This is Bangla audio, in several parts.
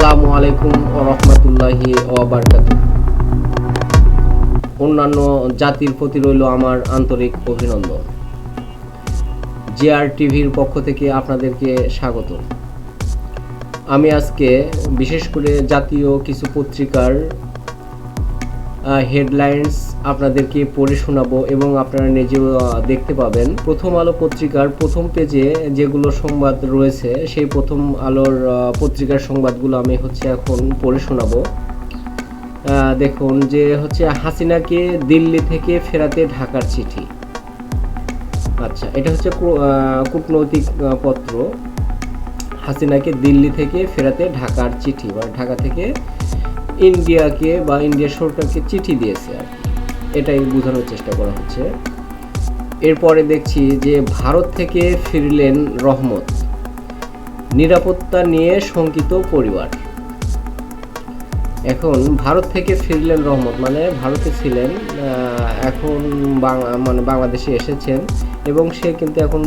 আসসালামু আলাইকুম ও রহমতুল্লাহি অন্যান্য জাতির প্রতি রইল আমার আন্তরিক অভিনন্দন। জিআর টিভির পক্ষ থেকে আপনাদেরকে স্বাগত। আমি আজকে বিশেষ করে জাতীয় কিছু পত্রিকার হেডলাইন্স আপনাদেরকে পড়ে শোনাবো এবং আপনারা নিজেও দেখতে পাবেন। প্রথম আলো পত্রিকার প্রথম পেজে যেগুলো সংবাদ রয়েছে, সেই প্রথম আলোর পত্রিকার সংবাদগুলো আমি হচ্ছে এখন পড়ে শোনাবো। দেখুন, যে হচ্ছে হাসিনাকে দিল্লি থেকে ফেরাতে ঢাকার চিঠি। আচ্ছা এটা হচ্ছে কূটনৈতিক পত্র। হাসিনাকে দিল্লি থেকে ফেরাতে ঢাকার চিঠি বা ঢাকা থেকে ইন্ডিয়াকে বা ইন্ডিয়া সরকারকে চিঠি দিয়েছে আর। এটাই বোঝানোর চেষ্টা করা হচ্ছে। এরপরে দেখছি যে ভারত থেকে ফিরলেন রহমত। নিরাপত্তা নিয়ে শঙ্কিত পরিবার। এখন ভারত থেকে ফিরলেন রহমত মানে ভারতে ছিলেন এখন মানে বাংলাদেশে এসেছেন এবং সে কিন্তু এখন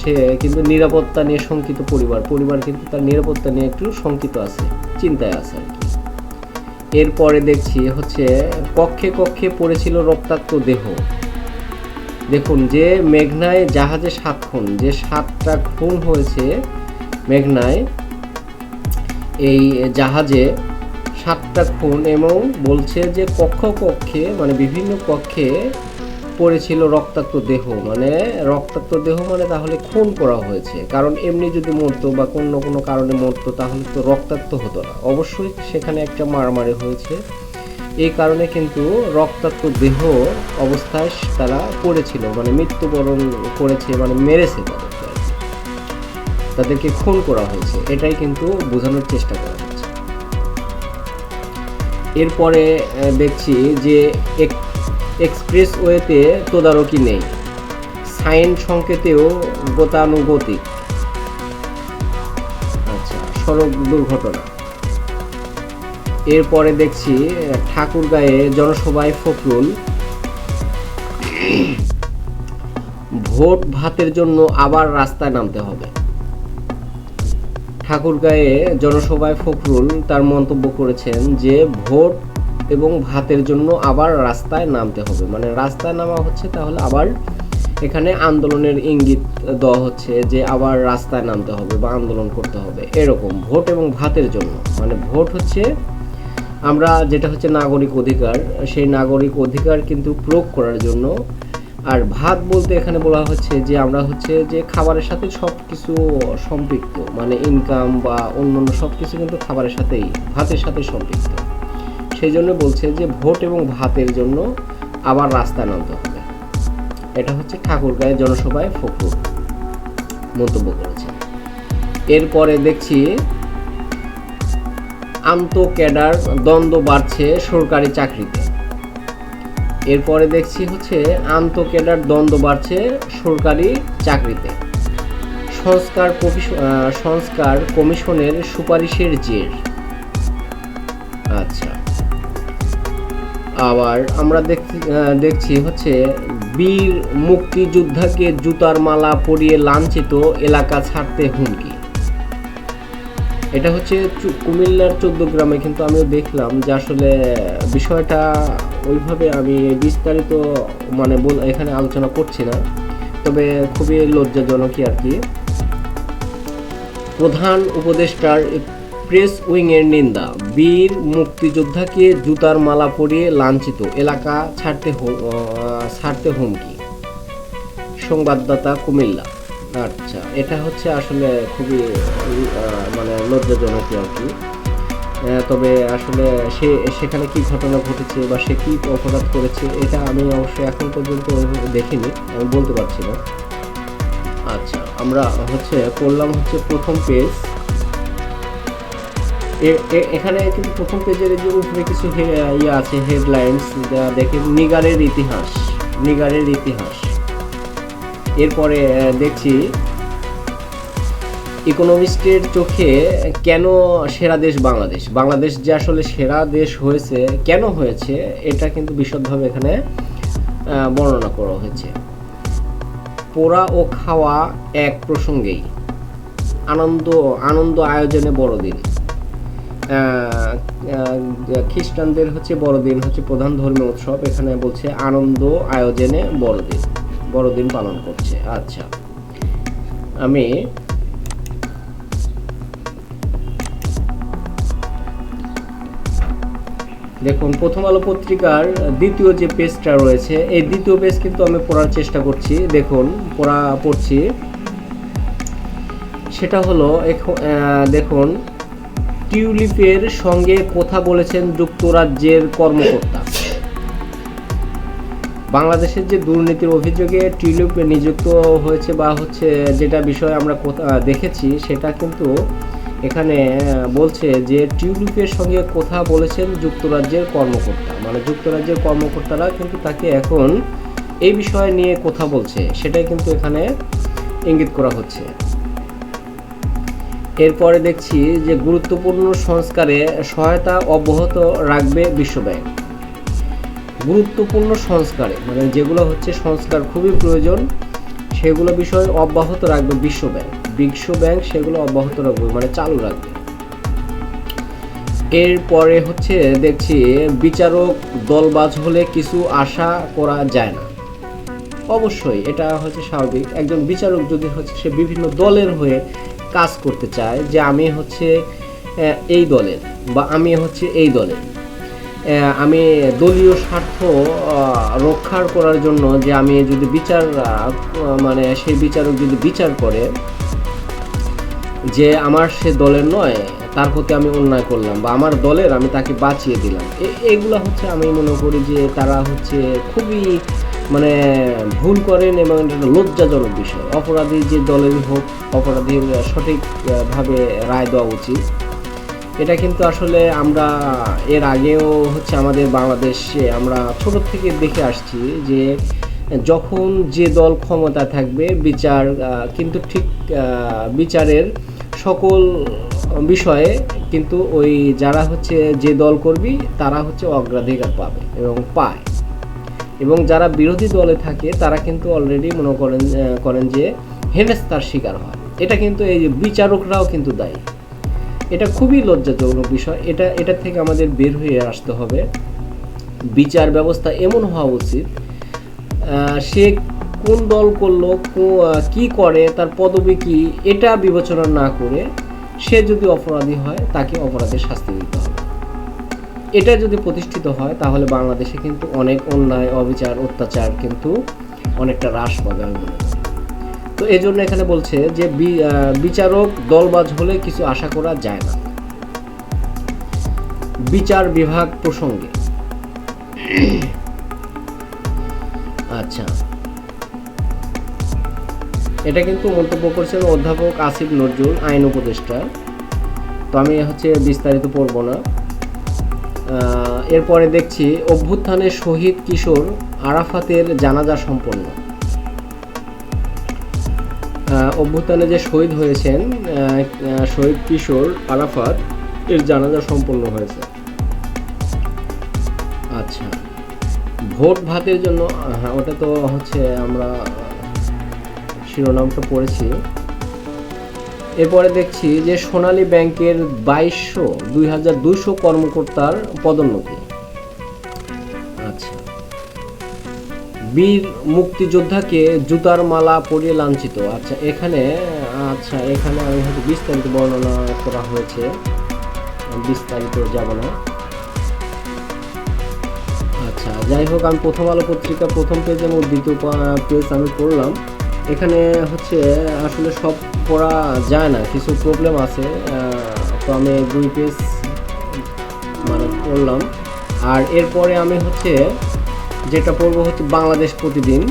সে কিন্তু নিরাপত্তা নিয়ে শঙ্কিত পরিবার। পরিবার কিন্তু তার নিরাপত্তা নিয়ে একটু শঙ্কিত আছে, চিন্তায় আছে এরপরে দেখছি হচ্ছে কক্ষে কক্ষে পড়েছিল রক্তাক্ত দেহ। দেখুন যে মেঘনায় জাহাজে সাত খুন, যে সাতটা খুন হয়েছে মেঘনায়, এই জাহাজে সাতটা খুন এবং বলছে যে কক্ষ কক্ষে মানে বিভিন্ন কক্ষে পড়েছিল রক্তাক্ত দেহ মানে রক্তাক্ত দেহ মানে তাহলে খুন করা হয়েছে। কারণ এমনি যদি মরতো বা কোনো কোনো কারণে মরতো, তাহলে তো রক্তাক্ত হতো না। অবশ্যই সেখানে একটা মারামারি হয়েছে। এই কারণে কিন্তু রক্তাক্ত দেহ অবস্থায় তারা পড়েছিল মানে মৃত্যুবরণ করেছে মানে মেরেছে তাদেরকে খুন করা হয়েছে। এটাই কিন্তু বোঝানোর চেষ্টা করা হচ্ছে। এরপরে দেখছি যে এক্সপ্রেসওয়েতে তদারকি নেই। সাইন সংকেতেও গতানুগতিক। আচ্ছা সড়ক দুর্ঘটনা। এরপরে দেখছি, ঠাকুরগাঁয়ে জনসভায় ফখরুল। ভোট ভাতের জন্য আবার রাস্তায় নামতে হবে। ঠাকুরগাঁয়ে জনসভায় ফখরুল তার মন্তব্য করেছেন যে, ভোট এবং ভাতের জন্য আবার রাস্তায় নামতে হবে। মানে রাস্তায় নামা হচ্ছে তাহলে আবার এখানে আন্দোলনের ইঙ্গিত দেওয়া হচ্ছে যে আবার রাস্তায় নামতে হবে বা আন্দোলন করতে হবে। এরকম ভোট এবং ভাতের জন্য। মানে ভোট হচ্ছে আমরা যেটা হচ্ছে নাগরিক অধিকার, সেই নাগরিক অধিকার কিন্তু প্রয়োগ করার জন্য। আর ভাত বলতে এখানে বলা হচ্ছে যে আমরা হচ্ছে যে খাবারের সাথে সব কিছু সম্পৃক্ত। মানে ইনকাম বা অন্যান্য সব কিছু কিন্তু খাবারের সাথেই, ভাতের সাথে সম্পৃক্ত। সেই জন্য বলছে যে ভোট এবং ভাতের জন্য আবার রাস্তায় নামতে হবে। এটা হচ্ছে ঠাকুরগাঁয়ের জনসভায় ফখরুল মন্তব্য করেছে। এরপরে দেখছি, আন্ত ক্যাডার দ্বন্দ্ব বাড়ছে সরকারি চাকরিতে। এরপরে দেখছি হচ্ছে, আন্ত ক্যাডার দ্বন্দ্ব বাড়ছে সরকারি চাকরিতে। সংস্কার সংস্কার কমিশনের সুপারিশের জের। আবার আমরা দেখছি দেখছি হচ্ছে বীর মুক্তিযোদ্ধাকে জুতার মালা পরিয়ে লাঞ্ছিত এলাকা ছাড়তে হুমকি। এটা হচ্ছে কুমিল্লার চোদ্দ গ্রামে কিন্তু আমিও দেখলাম যে আসলে বিষয়টা ওইভাবে আমি বিস্তারিত মানে এখানে আলোচনা করছি না, তবে খুবই লজ্জাজনকই আর কি। প্রধান উপদেষ্টার প্রেস উইংয়ের নিন্দা। বীর মুক্তিযোদ্ধাকে জুতার মালা পরিয়ে লাঞ্ছিত এলাকা ছাড়তে ছাড়তে হুমকি। সংবাদদাতা কুমিল্লা। আচ্ছা এটা হচ্ছে আসলে খুবই মানে লজ্জাজনক আর কি। তবে আসলে সে, সেখানে কি ঘটনা ঘটেছে বা সে কি অপরাধ করেছে, এটা আমি অবশ্যই এখন পর্যন্ত দেখিনি, আমি বলতে পারছি না। আচ্ছা আমরা হচ্ছে করলাম হচ্ছে প্রথম পেজ। এখানে কিন্তু প্রথম পেজের যে উপরে কিছু ইয়ে আছে হেডলাইন্স দেখে নিগারের ইতিহাস নিগারের ইতিহাস। এরপরে দেখছি ইকোনমিস্টের চোখে কেন সেরা দেশ বাংলাদেশ? বাংলাদেশ যে আসলে সেরা দেশ হয়েছে, কেন হয়েছে, এটা কিন্তু বিশদভাবে এখানে বর্ণনা করা হয়েছে। পোড়া ও খাওয়া এক প্রসঙ্গেই। আনন্দ আনন্দ আয়োজনে বড়দিন। খ্রিস্টানদের হচ্ছে বড়দিন হচ্ছে প্রধান ধর্মীয় উৎসব। এখানে বলছে আনন্দ আয়োজনে বড়দিন বড়দিন পালন করছে। আচ্ছা আমি দেখুন প্রথম আলো পত্রিকার দ্বিতীয় যে পেজটা রয়েছে এই দ্বিতীয় পেজ কিন্তু আমি পড়ার চেষ্টা করছি। দেখুন পড়া পড়ছি। সেটা হলো এখ- আহ, দেখুন টিউলিপের সঙ্গে কথা বলেছেন যুক্তরাজ্যের কর্মকর্তা। বাংলাদেশের যে দুর্নীতির অভিযোগে টিউলিপ নিযুক্ত হয়েছে বা হচ্ছে যেটা বিষয় আমরা দেখেছি, সেটা কিন্তু এখানে বলছে যে টিউলিপের সঙ্গে কথা বলেছেন যুক্তরাজ্যের কর্মকর্তা। মানে যুক্তরাজ্যের কর্মকর্তারা কিন্তু তাকে এখন এই বিষয় নিয়ে কথা বলছে। সেটাই কিন্তু এখানে ইঙ্গিত করা হচ্ছে। এরপরে দেখছি যে গুরুত্বপূর্ণ সংস্কারে সহায়তা অব্যাহত রাখবে বিশ্বব্যাংক। গুরুত্বপূর্ণ সংস্কারে মানে যেগুলো হচ্ছে সংস্কার খুবই প্রয়োজন, সেগুলো বিষয় অব্যাহত রাখবে বিশ্বব্যাংক। বিশ্ব ব্যাংক সেগুলো অব্যাহত রাখবে মানে চালু রাখবে। এরপরে হচ্ছে দেখছি বিচারক দলবাজ হলে কিছু আশা করা যায় না। অবশ্যই এটা হচ্ছে স্বাভাবিক। একজন বিচারক যদি হচ্ছে সে বিভিন্ন দলের হয়ে কাজ করতে চায় যে আমি হচ্ছে এই দলের বা আমি হচ্ছে এই দলের। আমি দলীয় স্বার্থ রক্ষার করার জন্য যে আমি যদি বিচার মানে সেই বিচারক যদি বিচার করে যে আমার সে দলের নয়, তার প্রতি আমি অন্যায় করলাম বা আমার দলের আমি তাকে বাঁচিয়ে দিলাম। এগুলো হচ্ছে আমি মনে করি যে তারা হচ্ছে খুবই মানে ভুল করেন এবং এটা লজ্জাজনক বিষয়। অপরাধী যে দলেরই হোক, অপরাধীর সঠিকভাবে রায় দেওয়া উচিত। এটা কিন্তু আসলে আমরা এর আগেও হচ্ছে আমাদের বাংলাদেশে আমরা ছোট থেকে দেখে আসছি যে যখন যে দল ক্ষমতা থাকবে, বিচার কিন্তু ঠিক বিচারের সকল বিষয়ে কিন্তু ওই যারা হচ্ছে যে দল করবি, তারা হচ্ছে অগ্রাধিকার পাবে এবং পায়। এবং যারা বিরোধী দলে থাকে, তারা কিন্তু অলরেডি মনে করেন করেন যে হেনস্তার শিকার হয়। এটা কিন্তু এই যে বিচারকরাও কিন্তু দায়ী। এটা খুবই লজ্জাজনক বিষয়। এটা এটা থেকে আমাদের বের হয়ে আসতে হবে। বিচার ব্যবস্থা এমন হওয়া উচিত সে কোন দল করল, কো- করে, তার পদবি কি, এটা বিবেচনা না করে সে যদি অপরাধী হয়, তাকে অপরাধের শাস্তি দিতে এটা যদি প্রতিষ্ঠিত হয়, তাহলে বাংলাদেশে কিন্তু অনেক অন্যায়, অবিচার, অত্যাচার কিন্তু অনেকটা হ্রাস পাবে আমি মনে করি। তো এই জন্য এখানে বলছে যে বিচারক দলবাজ হলে কিছু আশা করা যায় না। বিচার বিভাগ প্রসঙ্গে। আচ্ছা। এটা কিন্তু মন্তব্য করছেন অধ্যাপক আসিফ নজরুল, আইন উপদেষ্টা। তো আমি হচ্ছে বিস্তারিত পড়ব না। এরপরে দেখছি, অভ্যুত্থানের শহীদ কিশোর আরাফাতের জানাজা সম্পন্ন। অভ্যুত্থানে যে শহীদ হয়েছেন শহীদ কিশোর আরাফাত, এর জানাজা সম্পন্ন হয়েছে। আচ্ছা ভোট ভাতের জন্য হ্যাঁ ওটা তো হচ্ছে আমরা শিরোনামটা পড়েছি। এরপরে দেখছি যে সোনালী ব্যাংকের বাইশশো, দুই হাজার দুইশো কর্মকর্তার পদোন্নতি। আচ্ছা। বীর মুক্তিযোদ্ধাকে জুতার মালা পরিয়ে লাঞ্ছিত। আচ্ছা এখানে আচ্ছা এখানে আমি হয়তো বিস্তারিত বর্ণনা করা হয়েছে। বিস্তারিত যাব না। আচ্ছা যাই হোক, আমি প্রথম আলো পত্রিকা, প্রথম পেজ এবং দ্বিতীয় পেজ আমি পড়লাম। এখানে হচ্ছে, আসলে সব পড়া যায় না, কিছু প্রবলেম আছে তো আমি দুই পেজ মানে পড়লাম। আর এরপরে আমি হচ্ছে যেটা পড়ব হচ্ছে বাংলাদেশ প্রতিদিন।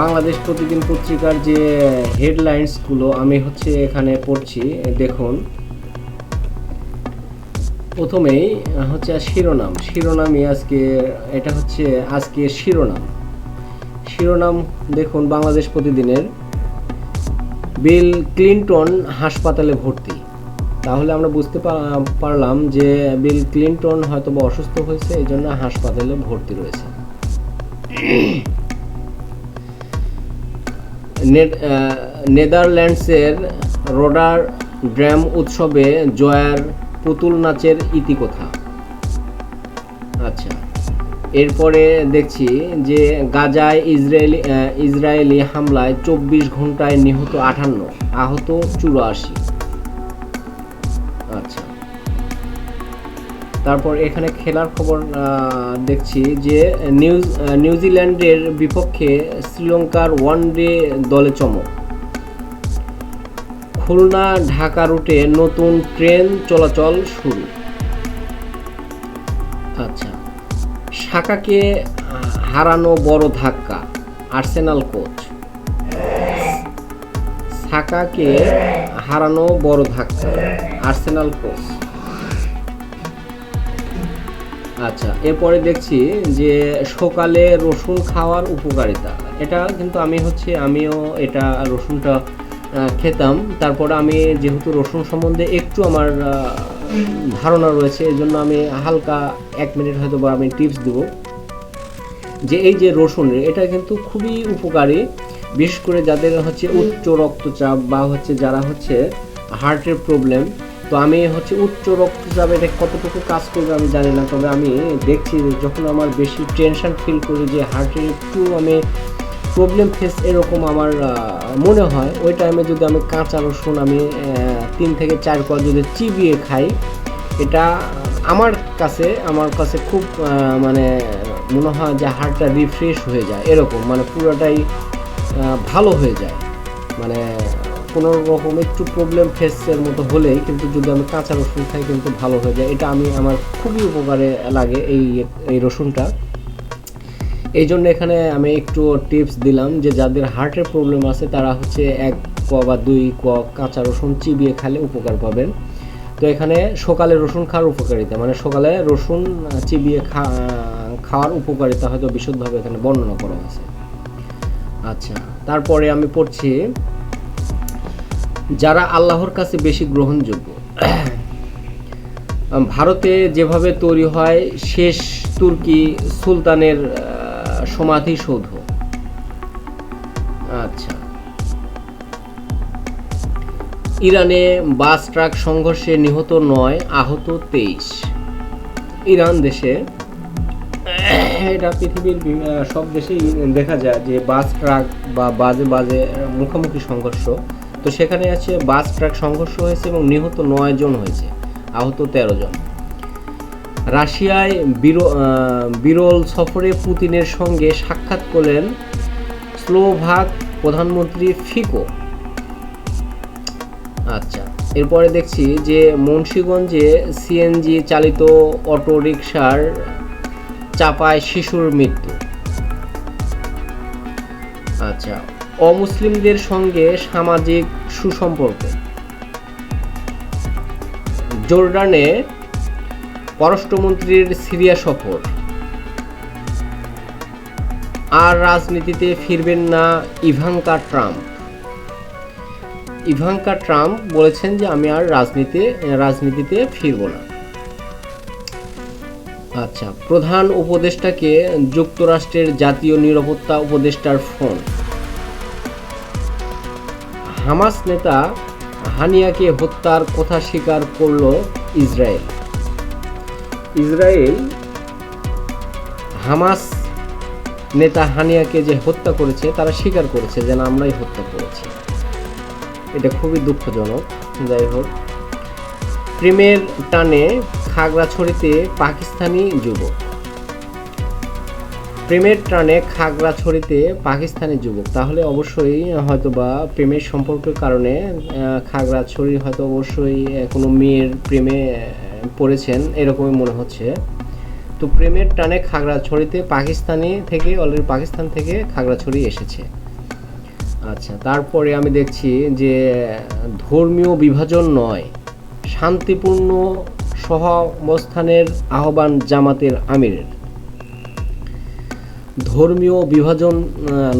বাংলাদেশ প্রতিদিন পত্রিকার যে হেডলাইন্সগুলো আমি হচ্ছে এখানে পড়ছি, দেখুন। প্রথমেই হচ্ছে শিরোনাম, শিরোনামই আজকে, এটা হচ্ছে আজকে শিরোনাম। শিরোনাম দেখুন বাংলাদেশ প্রতিদিনের। বিল ক্লিনটন হাসপাতালে ভর্তি। তাহলে আমরা বুঝতে পারলাম যে বিল ক্লিনটন হয়তো বা অসুস্থ হয়েছে এই জন্য হাসপাতালে ভর্তি রয়েছে। নেদারল্যান্ডসের রোডার ড্যাম উৎসবে জয়ার পুতুল নাচের ইতিকথা। আচ্ছা। এরপরে দেখছি যে গাজায় ইসরায়েলি ইসরায়েলি হামলায় চব্বিশ ঘন্টায় নিহত আটান্ন, আহত চুরাশি। আচ্ছা। তারপর এখানে খেলার খবর দেখছি যে নিউজ নিউজিল্যান্ডের বিপক্ষে শ্রীলঙ্কার ওয়ান ডে দলে চমক। খুলনা ঢাকা রুটে নতুন ট্রেন চলাচল শুরু। শাকাকে হারানো বড় ধাক্কা, আর্সেনাল কোচ। সাকাকে হারানো বড় ধাক্কা, আর্সেনাল কোচ। আচ্ছা এরপরে দেখছি যে সকালে রসুন খাওয়ার উপকারিতা। এটা কিন্তু আমি হচ্ছে, আমিও এটা রসুনটা খেতাম। তারপরে আমি যেহেতু রসুন সম্বন্ধে একটু আমার ধারণা রয়েছে, এই জন্য আমি হালকা এক মিনিট হয়তো বা আমি টিপস দেবো। যে এই যে রসুন এটা কিন্তু খুবই উপকারী, বিশেষ করে যাদের হচ্ছে উচ্চ রক্তচাপ বা হচ্ছে যারা হচ্ছে হার্টের প্রবলেম তো আমি হচ্ছে উচ্চ রক্তচাপ এটা কতটুকু কাজ করবে আমি জানি না, তবে আমি দেখছি যখন আমার বেশি টেনশন ফিল করি যে হার্টের একটু আমি প্রবলেম ফেস এরকম আমার মনে হয়, ওই টাইমে যদি আমি কাঁচা রসুন আমি তিন থেকে চার কোয়া যদি চিবিয়ে খাই, এটা আমার কাছে আমার কাছে খুব মানে মনে হয় যে হার্টটা রিফ্রেশ হয়ে যায়, এরকম মানে পুরোটাই ভালো হয়ে যায়। মানে কোনো রকম একটু প্রবলেম ফেসের মতো হলেই কিন্তু যদি আমি কাঁচা রসুন খাই কিন্তু ভালো হয়ে যায়, এটা আমি আমার খুবই উপকারে লাগে এই এই রসুনটা। এই জন্য এখানে আমি একটু টিপস দিলাম যে যাদের হার্টের প্রবলেম আছে তারা হচ্ছে এক ক বা দুই ক কাঁচা রসুন চিবিয়ে খেলে উপকার পাবেন। তো এখানে সকালে রসুন খাওয়ার উপকারিতা মানে সকালে রসুন চিবিয়ে খাওয়ার উপকারিতা হয়তো বিশুদ্ধভাবে এখানে বর্ণনা করা হয়েছে। আচ্ছা তারপরে আমি পড়ছি, যারা আল্লাহর কাছে বেশি গ্রহণযোগ্য ভারতে যেভাবে তৈরি হয়, শেষ তুর্কি সুলতানের সমাধিসৌধ। আচ্ছা ইরানে বাস ট্রাক সংঘর্ষে নিহত নয়, আহত তেইশ। ইরান দেশে, এটা পৃথিবীর সব দেশেই দেখা যায় যে বাস ট্রাক বা বাজে বাজে মুখোমুখি সংঘর্ষ। তো সেখানে আছে বাস ট্রাক সংঘর্ষ হয়েছে এবং নিহত নয় জন হয়েছে, আহত তেরো জন। রাশিয়ায় বিরো- বিরল সফরে পুতিনের সঙ্গে সাক্ষাৎ করলেন স্লোভাক প্রধানমন্ত্রী ফিকো। আচ্ছা। এরপরে দেখছি যে মুন্সীগঞ্জে সিএনজি চালিত অটো রিকশার চাপায় শিশুর মৃত্যু। আচ্ছা অমুসলিমদের সঙ্গে সামাজিক সুসম্পর্ক। জর্ডানে পররাষ্ট্রমন্ত্রীর সিরিয়া সফর। আর রাজনীতিতে ফিরবেন না ইভাঙ্কা ট্রাম্প। ইভাঙ্কা ট্রাম্প বলেছেন যে আমি আর রাজনীতি, রাজনীতিতে ফিরব না। আচ্ছা প্রধান উপদেষ্টাকে যুক্তরাষ্ট্রের জাতীয় নিরাপত্তা উপদেষ্টার ফোন। হামাস নেতা হানিয়াকে হত্যার কথা স্বীকার করল ইসরায়েল। ইসরায়েল হামাস নেতা হানিয়াকে যে হত্যা করেছে, তারা স্বীকার করেছে যেন আমরাই হত্যা করেছি। এটা খুবই দুঃখজনক। যাই হোক। প্রেমের টানে খাগড়াছড়িতে পাকিস্তানি যুবক। প্রেমের টানে খাগড়াছড়িতে পাকিস্তানি যুবক। তাহলে অবশ্যই হয়তো বা প্রেমের সম্পর্কের কারণে খাগড়াছড়ি হয়তো অবশ্যই কোনো মেয়ের প্রেমে পড়েছেন এরকমই মনে হচ্ছে। তো প্রেমের টানে খাগড়াছড়িতে পাকিস্তানি থেকে, অলরেডি পাকিস্তান থেকে খাগড়াছড়ি এসেছে। আচ্ছা তারপরে আমি দেখছি যে, ধর্মীয় বিভাজন নয়, শান্তিপূর্ণ সহাবস্থানের আহ্বান জামাতের আমিরের। ধর্মীয় বিভাজন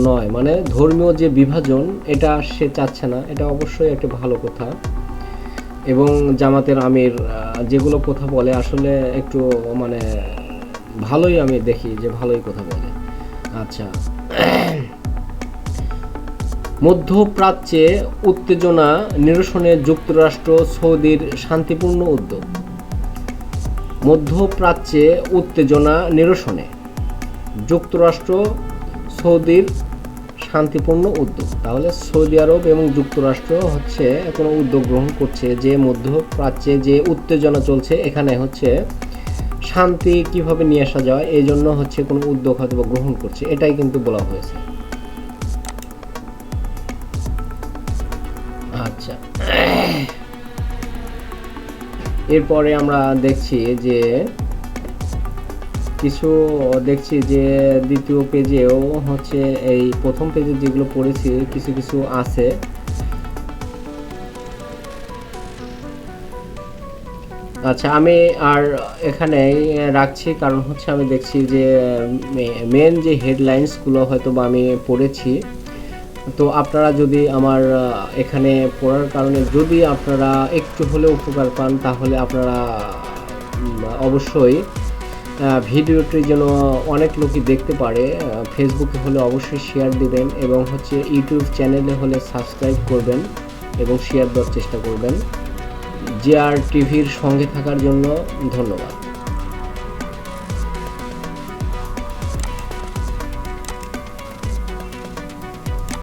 নয় মানে ধর্মীয় যে বিভাজন, এটা সে চাচ্ছে না, এটা অবশ্যই একটা ভালো কথা। এবং জামাতের আমির যেগুলো কথা বলে, আসলে একটু মানে ভালোই আমি দেখি যে ভালোই কথা বলে। আচ্ছা মধ্যপ্রাচ্যে উত্তেজনা নিরসনে যুক্তরাষ্ট্র সৌদির শান্তিপূর্ণ উদ্যোগ। মধ্যপ্রাচ্যে উত্তেজনা নিরসনে যুক্তরাষ্ট্র সৌদির শান্তিপূর্ণ উদ্যোগ। তাহলে সৌদি আরব এবং যুক্তরাষ্ট্র হচ্ছে কোনো উদ্যোগ গ্রহণ করছে যে মধ্যপ্রাচ্যে যে উত্তেজনা চলছে, এখানে হচ্ছে শান্তি কীভাবে নিয়ে আসা যায় এই জন্য হচ্ছে কোনো উদ্যোগ হয়তো গ্রহণ করছে, এটাই কিন্তু বলা হয়েছে। আচ্ছা। এরপরে আমরা দেখছি যে কিছু, দেখছি যে দ্বিতীয় পেজেও হচ্ছে এই প্রথম পেজে যেগুলো পড়েছি, কিছু কিছু আছে। আচ্ছা আমি আর এখানে রাখছি কারণ হচ্ছে আমি দেখছি যে মেন যে হেডলাইন্সগুলো হয়তো বা আমি পড়েছি। তো আপনারা যদি আমার এখানে পড়ার কারণে যদি আপনারা একটু হলেও উপকার পান, তাহলে আপনারা অবশ্যই ভিডিওটি যেন অনেক লোকই দেখতে পারে। ফেসবুকে হলে অবশ্যই শেয়ার দিবেন এবং হচ্ছে ইউটিউব চ্যানেলে হলে সাবস্ক্রাইব করবেন এবং শেয়ার দেওয়ার চেষ্টা করবেন। জে আর টিভির সঙ্গে থাকার জন্য ধন্যবাদ।